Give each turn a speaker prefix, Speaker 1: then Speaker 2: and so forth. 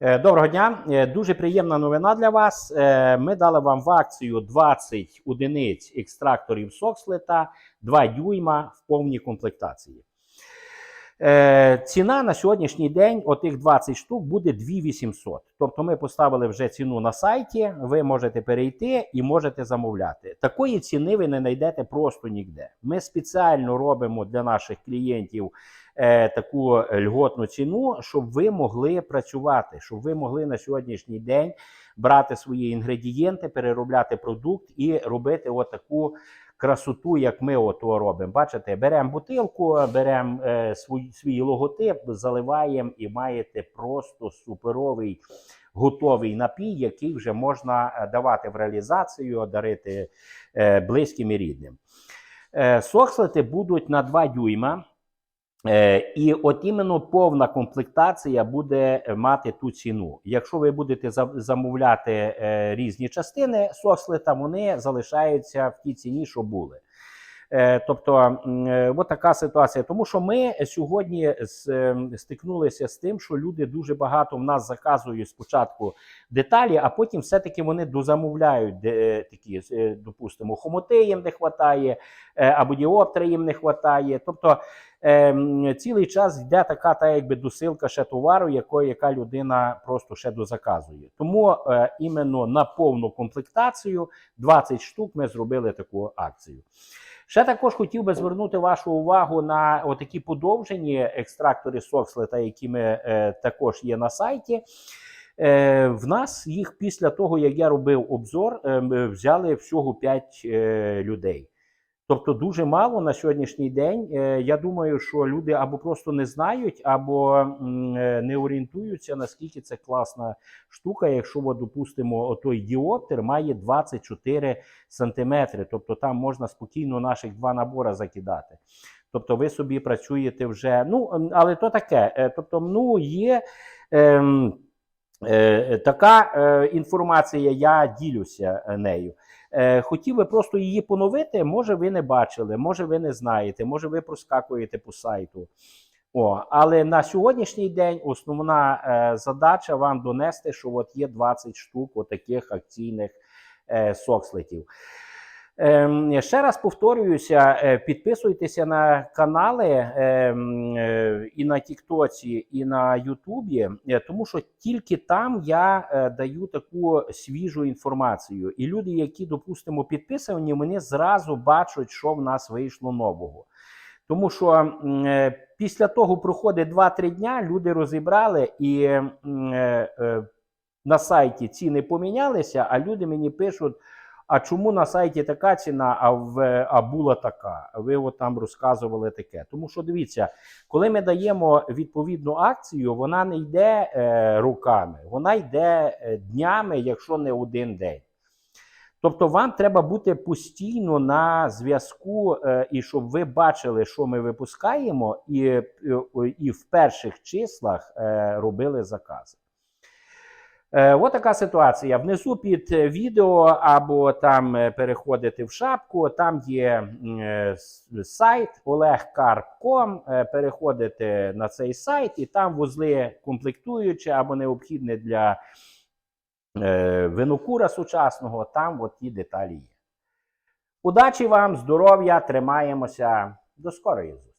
Speaker 1: Е, Доброго дня. Е, Дуже приємна новина для вас. Е, Ми дали вам в акцію 20 одиниць екстракторів сокслета 2 дюйма в повній комплектації. Ціна на сьогоднішній день отих 20 штук буде 2800. Тобто ми поставили вже ціну на сайті, ви можете перейти і можете замовляти. Такої ціни ви не знайдете просто ніде. Ми спеціально робимо для наших клієнтів таку льготну ціну, щоб ви могли працювати, щоб ви могли на сьогоднішній день брати свої інгредієнти, переробляти продукт і робити отаку красоту, як ми ото робимо. Бачите, беремо бутилку, беремо е, свій, свій логотип, заливаємо і маєте просто суперовий готовий напій, який вже можна е, давати в реалізацію, дарити е, близьким і рідним. Е, Сокслети будуть на 2 дюйма. Е, І от іменно повна комплектація буде е, мати ту ціну. Якщо ви будете замовляти е, різні частини сослита, вони залишаються в тій ціні, що були. Тобто, от така ситуація. Тому що ми сьогодні ем, стикнулися з тим, що люди дуже багато в нас заказують спочатку деталі, а потім все-таки вони дозамовляють де, такі, е, допустимо, хомоти їм не вистачає, або діоптри їм не вистачає. Тобто ем, цілий час йде така та якби досилка ще товару, якої яка людина просто ще дозаказує. Тому е, іменно на повну комплектацію 20 штук ми зробили таку акцію. Ще також хотів би звернути вашу увагу на отакі подовжені екстрактори сокслета, які ми е, також є на сайті. Е, в нас їх після того, як я робив обзор, е, взяли всього 5 е, людей. Тобто дуже мало на сьогоднішній день. Е, Я думаю, що люди або просто не знають, або е, не орієнтуються, наскільки це класна штука. Якщо, допустимо, отой діоптер має 24 сантиметри, тобто там можна спокійно наших два набори закидати. Тобто ви собі працюєте вже. Ну, але то таке. Е, Тобто, ну, є. Ем, Е, така інформація, я ділюся нею. Е, хотів би просто її поновити. Може, ви не бачили, може, ви не знаєте, може, ви проскакуєте по сайту. О, але на сьогоднішній день основна е, задача вам донести, що от є 20 штук отаких акційних е, сокслетів. Ем, ще раз повторююся: е, підписуйтеся на канали ем, е, і на Тіктоці, і на Ютубі, е, тому що тільки там я даю таку свіжу інформацію. І люди, які, допустимо, підписані, вони зразу бачать, що в нас вийшло нового. Тому що після того проходить 2-3 дня, люди розібрали і на сайті ціни помінялися, а люди мені пишуть. А чому на сайті така ціна, а в а була така? Ви от там розказували таке. Тому що дивіться, коли ми даємо відповідну акцію, вона не йде е, руками, вона йде е, днями, якщо не один день. Тобто вам треба бути постійно на зв'язку, е, і щоб ви бачили, що ми випускаємо, і, е, і в перших числах е, робили закази. Е, От така ситуація. Внизу під е, відео або там е, переходите в шапку. Там є сайт olegkarp.com, е, Переходите на цей сайт, і там вузли комплектуючі або необхідні для винокура сучасного. Там от ті деталі є. Удачі вам, здоров'я, тримаємося. До скорої зустрічі!